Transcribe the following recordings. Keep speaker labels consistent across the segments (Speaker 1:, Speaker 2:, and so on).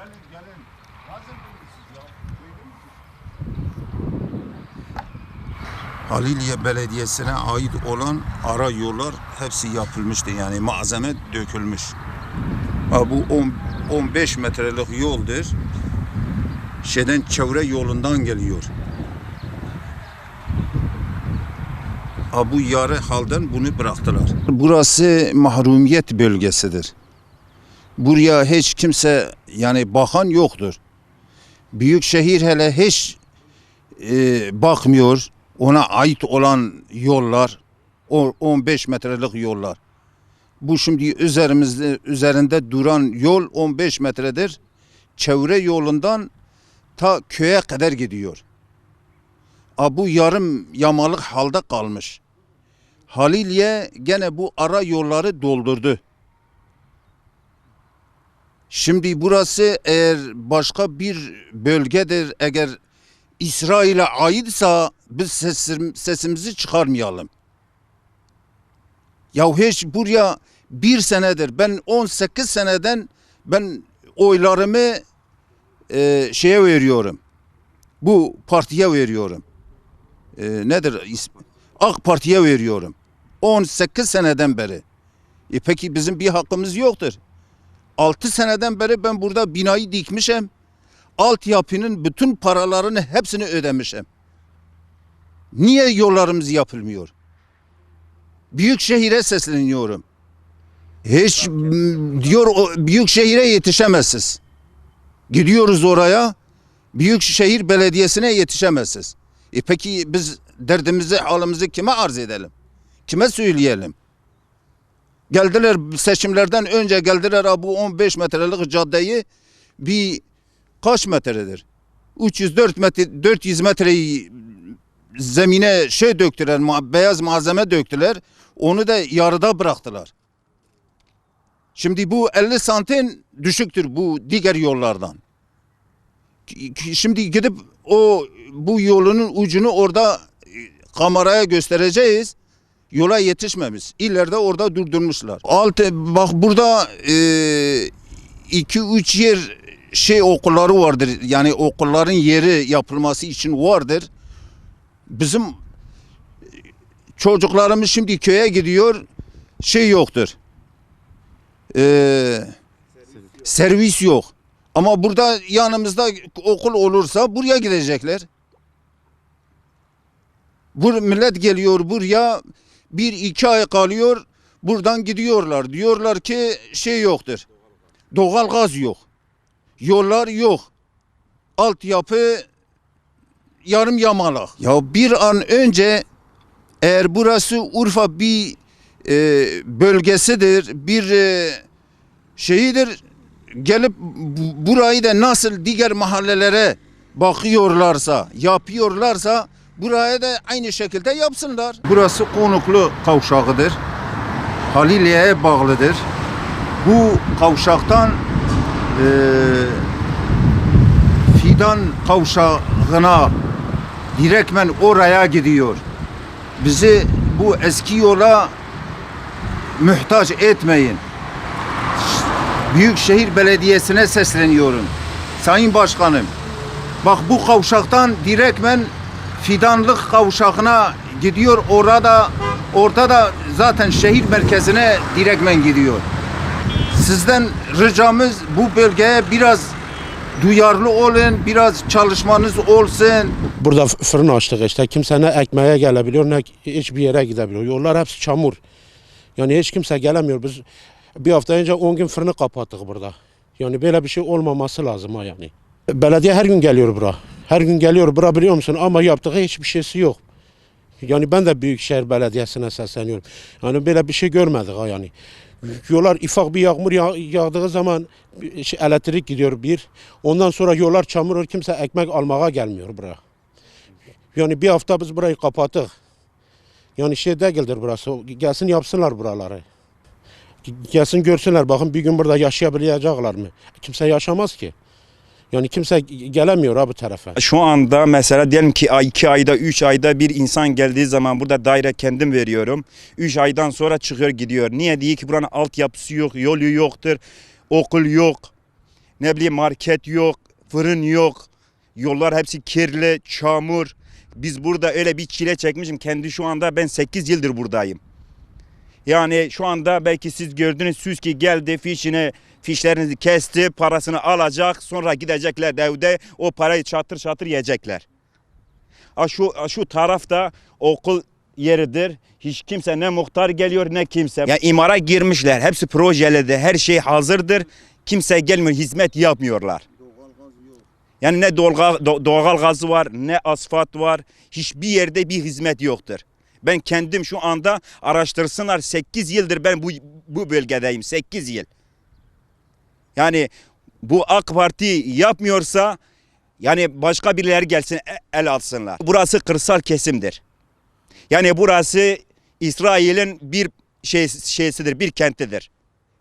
Speaker 1: Gelin gelin. Hazır mısınız?
Speaker 2: Haliliye Belediyesi'ne ait olan ara yollar hepsi yapılmıştı. Yani malzeme dökülmüş. Bu 10 15 metrelik yoldur. Şeyden çevre yolundan geliyor. Bu yarı halden bunu bıraktılar. Burası mahrumiyet bölgesidir. Buraya hiç kimse yani bakan yoktur. Büyük şehir hele hiç e, bakmıyor. Ona ait olan yollar, o 15 metrelik yollar. Bu şimdi üzerimizde üzerinde duran yol 15 metredir. Çevre yolundan ta köye kadar gidiyor. A bu yarım yamalık halde kalmış. Halilye gene bu ara yolları doldurdu. Şimdi burası eğer başka bir bölgedir, eğer İsrail'e aitsa biz sesim, sesimizi çıkarmayalım. Ya hiç buraya bir senedir ben 18 seneden ben oylarımı e, şeye veriyorum. Bu partiye veriyorum. E, nedir? AK Parti'ye veriyorum. 18 seneden beri. E peki bizim bir hakkımız yoktur. 6 seneden beri ben burada binayı dikmişim altyapının bütün paralarını hepsini ödemişim. Niye yollarımız yapılmıyor? Büyük şehire sesleniyorum. Hiç diyor büyük şehire yetişemezsiniz. Gidiyoruz oraya. Büyük şehir belediyesine yetişemezsiniz. E peki biz derdimizi, halimizi kime arz edelim? Kime söyleyelim? Geldiler seçimlerden önce geldiler bu 15 metrelik caddeyi bir kaç metredir? 304 metre 400 metreyi zemine şey döktüler, beyaz malzeme döktüler. Onu da yarıda bıraktılar. Şimdi bu 50 santim düşüktür bu diğer yollardan. Şimdi gidip o bu yolunun ucunu orada e, kameraya göstereceğiz. Yola yetişmemiş. İleride orada durdurmuşlar. Alt bak burada e, iki üç yer şey okulları vardır. Yani okulların yeri yapılması için vardır. Bizim çocuklarımız şimdi köye gidiyor. Şey yoktur. Ee, servis yok. Ama burada yanımızda okul olursa buraya gidecekler. Bu millet geliyor buraya bir iki ay kalıyor. Buradan gidiyorlar. Diyorlar ki şey yoktur. Doğal gaz yok. Yollar yok. Altyapı yarım yamalak. Ya bir an önce eğer burası Urfa bir e, bölgesidir, bir e, şeyidir gelip bu- burayı da nasıl diğer mahallelere bakıyorlarsa, yapıyorlarsa buraya da aynı şekilde yapsınlar. Burası konuklu kavşağıdır. Haliliye'ye bağlıdır. Bu kavşaktan e, Fidan kavşağına direktmen oraya gidiyor. Bizi bu eski yola muhtaç etmeyin. Büyükşehir Belediyesi'ne sesleniyorum. Sayın Başkanım, bak bu kavşaktan direktmen Fidanlık kavşağına gidiyor. Orada orada da zaten şehir merkezine direktmen gidiyor. Sizden ricamız bu bölgeye biraz duyarlı olun, biraz çalışmanız olsun.
Speaker 3: Burada fırın açtık işte. Kimse ne ekmeğe gelebiliyor ne hiçbir yere gidebiliyor. Yollar hepsi çamur. Yani hiç kimse gelemiyor. Biz bir hafta önce 10 gün fırını kapattık burada. Yani böyle bir şey olmaması lazım ha yani. Belediye her gün geliyor bura. Her gün geliyor bura biliyor musun ama yaptığı hiçbir şeysi yok. Yani ben de Büyükşehir Belediyesi'ne sesleniyorum. Yani böyle bir şey görmedik ha yani. Yollar ifak bir yağmur yağ- yağdığı zaman şey, elektrik gidiyor bir. Ondan sonra yollar çamur kimse ekmek almaya gelmiyor buraya. Yani bir hafta biz burayı kapattık. Yani şey değildir burası. Gelsin yapsınlar buraları. Gelsin görsünler bakın bir gün burada yaşayabilecekler mi? Kimse yaşamaz ki. Yani kimse gelemiyor ha bu tarafa.
Speaker 4: Şu anda mesela diyelim ki iki ayda, üç ayda bir insan geldiği zaman burada daire kendim veriyorum. Üç aydan sonra çıkıyor gidiyor. Niye diye ki buranın altyapısı yok, yolu yoktur, okul yok. Ne bileyim market yok, fırın yok. Yollar hepsi kirli, çamur. Biz burada öyle bir çile çekmişim. Kendi şu anda ben 8 yıldır buradayım. Yani şu anda belki siz gördünüz Süski geldi fişini fişlerinizi kesti parasını alacak sonra gidecekler evde o parayı çatır çatır yiyecekler. Ha şu ha şu tarafta okul yeridir. Hiç kimse ne muhtar geliyor ne kimse. Ya imara girmişler. Hepsi projeli her şey hazırdır. Kimse gelmiyor, hizmet yapmıyorlar. Yani ne doğal, do- doğal gazı var, ne asfalt var. Hiçbir yerde bir hizmet yoktur. Ben kendim şu anda araştırsınlar 8 yıldır ben bu bu bölgedeyim 8 yıl. Yani bu AK Parti yapmıyorsa yani başka birileri gelsin e- el alsınlar. Burası kırsal kesimdir. Yani burası İsrail'in bir şey şeysidir, bir kentidir.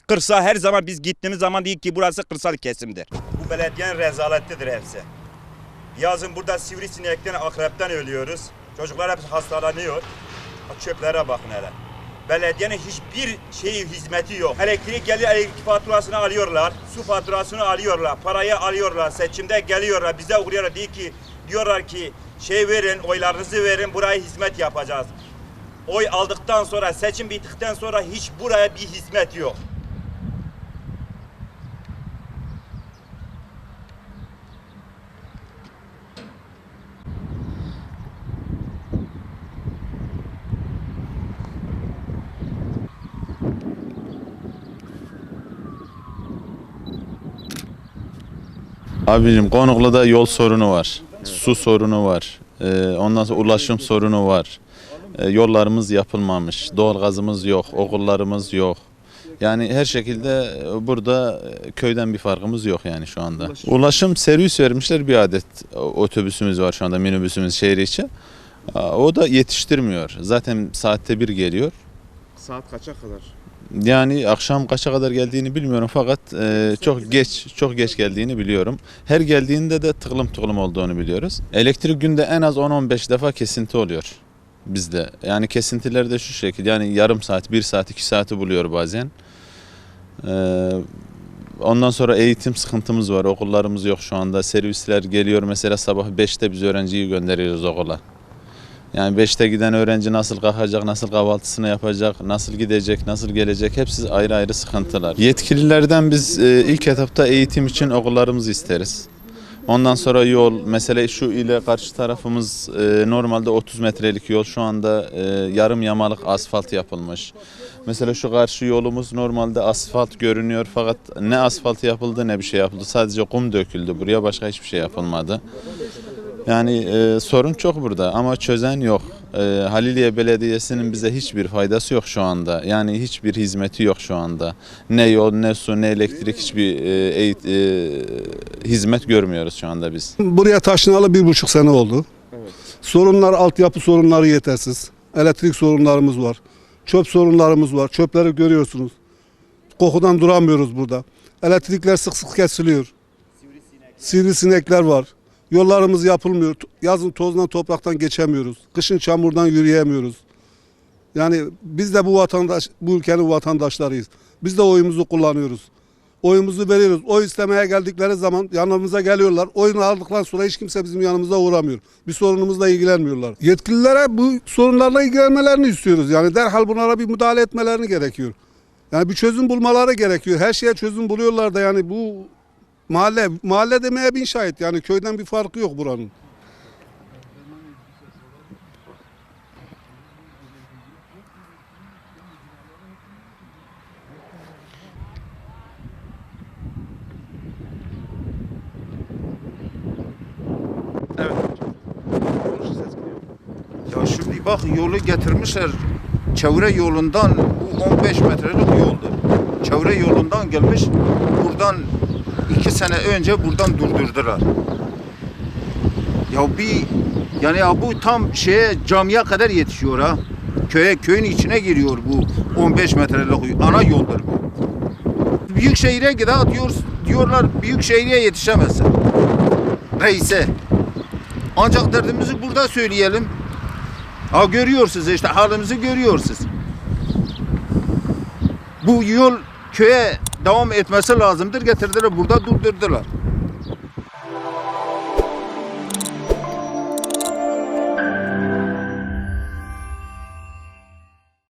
Speaker 4: Kırsal her zaman biz gittiğimiz zaman değil ki burası kırsal kesimdir. Bu belediyenin rezaletidir hepsi. Yazın burada sivrisinekten, akrepten ölüyoruz. Çocuklar hepsi hastalanıyor. Çöplere bakın hele. Belediyenin hiçbir şeyi hizmeti yok. Elektrik geliyor, elektrik faturasını alıyorlar. Su faturasını alıyorlar. Parayı alıyorlar. Seçimde geliyorlar. Bize uğruyorlar. Diyor ki, diyorlar ki şey verin, oylarınızı verin. Buraya hizmet yapacağız. Oy aldıktan sonra, seçim bittikten sonra hiç buraya bir hizmet yok.
Speaker 5: Abicim Konuklu'da yol sorunu var. Su sorunu var. Ee, ondan sonra ulaşım sorunu var. Ee, yollarımız yapılmamış. Doğalgazımız yok. Okullarımız yok. Yani her şekilde e, burada e, köyden bir farkımız yok yani şu anda. Ulaşım, servis vermişler bir adet otobüsümüz var şu anda minibüsümüz şehir içi. O da yetiştirmiyor. Zaten saatte bir geliyor.
Speaker 3: Saat kaça kadar?
Speaker 5: Yani akşam kaça kadar geldiğini bilmiyorum fakat e, çok geç çok geç geldiğini biliyorum. Her geldiğinde de tıklım tıklım olduğunu biliyoruz. Elektrik günde en az 10-15 defa kesinti oluyor bizde. Yani kesintiler de şu şekilde yani yarım saat, bir saat, iki saati buluyor bazen. E, ondan sonra eğitim sıkıntımız var. Okullarımız yok şu anda. Servisler geliyor mesela sabah 5'te biz öğrenciyi gönderiyoruz okula. Yani 5'te giden öğrenci nasıl kalkacak, nasıl kahvaltısını yapacak, nasıl gidecek, nasıl gelecek hepsi ayrı ayrı sıkıntılar. Yetkililerden biz e, ilk etapta eğitim için okullarımızı isteriz. Ondan sonra yol, mesela şu ile karşı tarafımız e, normalde 30 metrelik yol şu anda e, yarım yamalık asfalt yapılmış. Mesela şu karşı yolumuz normalde asfalt görünüyor fakat ne asfalt yapıldı ne bir şey yapıldı. Sadece kum döküldü buraya başka hiçbir şey yapılmadı. Yani e, sorun çok burada ama çözen yok. E, Haliliye Belediyesi'nin bize hiçbir faydası yok şu anda. Yani hiçbir hizmeti yok şu anda. Ne yol, ne su, ne elektrik hiçbir e, e, hizmet görmüyoruz şu anda biz.
Speaker 6: Buraya taşınalı bir buçuk sene oldu. Sorunlar, altyapı sorunları yetersiz. Elektrik sorunlarımız var. Çöp sorunlarımız var. Çöpleri görüyorsunuz. Kokudan duramıyoruz burada. Elektrikler sık sık kesiliyor. Sivrisinekler var. Yollarımız yapılmıyor. Yazın tozdan topraktan geçemiyoruz. Kışın çamurdan yürüyemiyoruz. Yani biz de bu vatandaş, bu ülkenin vatandaşlarıyız. Biz de oyumuzu kullanıyoruz. Oyumuzu veriyoruz. Oy istemeye geldikleri zaman yanımıza geliyorlar. Oyunu aldıktan sonra hiç kimse bizim yanımıza uğramıyor. Bir sorunumuzla ilgilenmiyorlar. Yetkililere bu sorunlarla ilgilenmelerini istiyoruz. Yani derhal bunlara bir müdahale etmelerini gerekiyor. Yani bir çözüm bulmaları gerekiyor. Her şeye çözüm buluyorlar da yani bu mahalle mahalle demeye bin şahit. Yani köyden bir farkı yok buranın.
Speaker 2: Ya şimdi bak yolu getirmişler. Çevre yolundan bu 15 metrelik yoldu. Çevre yolundan gelmiş. Buradan iki sene önce buradan durdurdular. Ya bir yani ya bu tam şeye camiye kadar yetişiyor ha. Köye köyün içine giriyor bu 15 metrelik ana yoldur bu. Büyük şehire gider diyor, diyorlar büyük şehire yetişemezsin. Reise. Ancak derdimizi burada söyleyelim. Ha görüyorsunuz işte halimizi görüyorsunuz. Bu yol köye devam etmesi lazımdır. Getirdiler burada durdurdular.